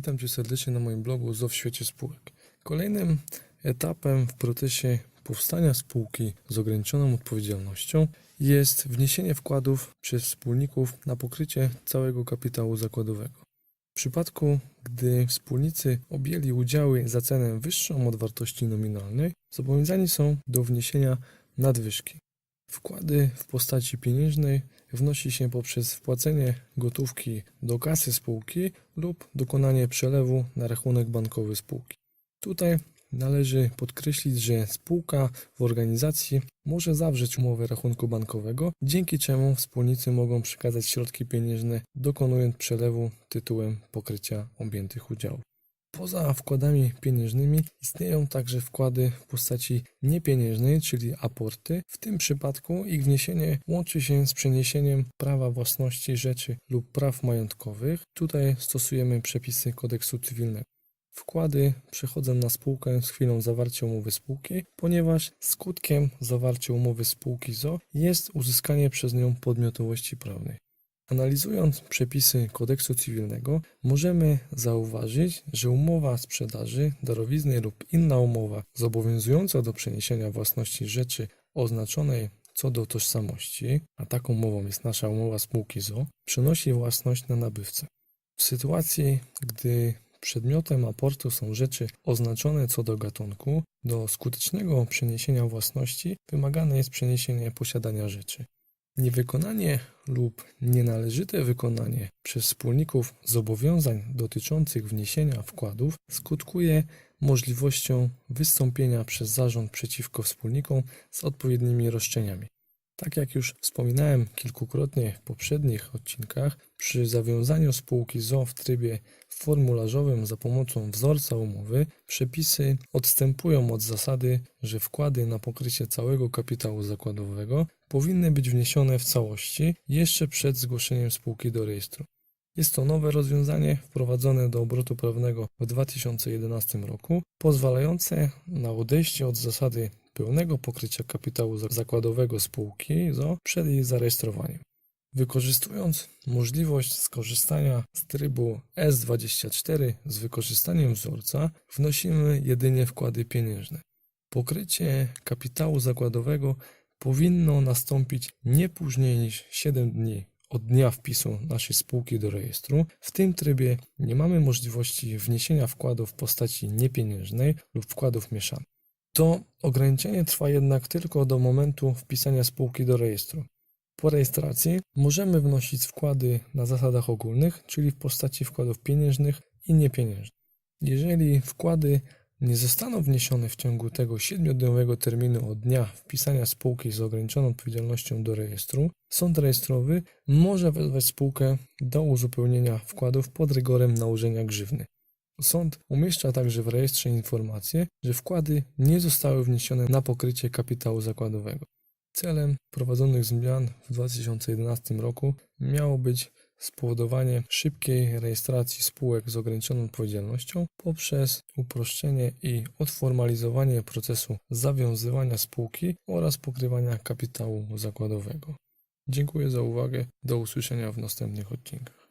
Witam Cię serdecznie na moim blogu ZO w świecie spółek. Kolejnym etapem w procesie powstania spółki z ograniczoną odpowiedzialnością jest wniesienie wkładów przez wspólników na pokrycie całego kapitału zakładowego. W przypadku, gdy wspólnicy objęli udziały za cenę wyższą od wartości nominalnej, zobowiązani są do wniesienia nadwyżki. Wkłady w postaci pieniężnej wnosi się poprzez wpłacenie gotówki do kasy spółki lub dokonanie przelewu na rachunek bankowy spółki. Tutaj należy podkreślić, że spółka w organizacji może zawrzeć umowę rachunku bankowego, dzięki czemu wspólnicy mogą przekazać środki pieniężne, dokonując przelewu tytułem pokrycia objętych udziałów. Poza wkładami pieniężnymi istnieją także wkłady w postaci niepieniężnej, czyli aporty. W tym przypadku ich wniesienie łączy się z przeniesieniem prawa własności rzeczy lub praw majątkowych. Tutaj stosujemy przepisy kodeksu cywilnego. Wkłady przechodzą na spółkę z chwilą zawarcia umowy spółki, ponieważ skutkiem zawarcia umowy spółki ZO jest uzyskanie przez nią podmiotowości prawnej. Analizując przepisy kodeksu cywilnego, możemy zauważyć, że umowa sprzedaży, darowizny lub inna umowa zobowiązująca do przeniesienia własności rzeczy oznaczonej co do tożsamości, a taką umową jest nasza umowa spółki ZO, przenosi własność na nabywcę. W sytuacji, gdy przedmiotem aportu są rzeczy oznaczone co do gatunku, do skutecznego przeniesienia własności wymagane jest przeniesienie posiadania rzeczy. Niewykonanie lub nienależyte wykonanie przez wspólników zobowiązań dotyczących wniesienia wkładów skutkuje możliwością wystąpienia przez zarząd przeciwko wspólnikom z odpowiednimi roszczeniami. Tak jak już wspominałem kilkukrotnie w poprzednich odcinkach, przy zawiązaniu spółki ZO w trybie formularzowym za pomocą wzorca umowy, przepisy odstępują od zasady, że wkłady na pokrycie całego kapitału zakładowego powinny być wniesione w całości jeszcze przed zgłoszeniem spółki do rejestru. Jest to nowe rozwiązanie wprowadzone do obrotu prawnego w 2011 roku, pozwalające na odejście od zasady pełnego pokrycia kapitału zakładowego spółki ZO przed jej zarejestrowaniem. Wykorzystując możliwość skorzystania z trybu S24 z wykorzystaniem wzorca, wnosimy jedynie wkłady pieniężne. Pokrycie kapitału zakładowego powinno nastąpić nie później niż 7 dni od dnia wpisu naszej spółki do rejestru. W tym trybie nie mamy możliwości wniesienia wkładów w postaci niepieniężnej lub wkładów mieszanych. To ograniczenie trwa jednak tylko do momentu wpisania spółki do rejestru. Po rejestracji możemy wnosić wkłady na zasadach ogólnych, czyli w postaci wkładów pieniężnych i niepieniężnych. Jeżeli wkłady nie zostaną wniesione w ciągu tego 7-dniowego terminu od dnia wpisania spółki z ograniczoną odpowiedzialnością do rejestru, sąd rejestrowy może wezwać spółkę do uzupełnienia wkładów pod rygorem nałożenia grzywny. Sąd umieszcza także w rejestrze informację, że wkłady nie zostały wniesione na pokrycie kapitału zakładowego. Celem prowadzonych zmian w 2011 roku miało być spowodowanie szybkiej rejestracji spółek z ograniczoną odpowiedzialnością poprzez uproszczenie i odformalizowanie procesu zawiązywania spółki oraz pokrywania kapitału zakładowego. Dziękuję za uwagę. Do usłyszenia w następnych odcinkach.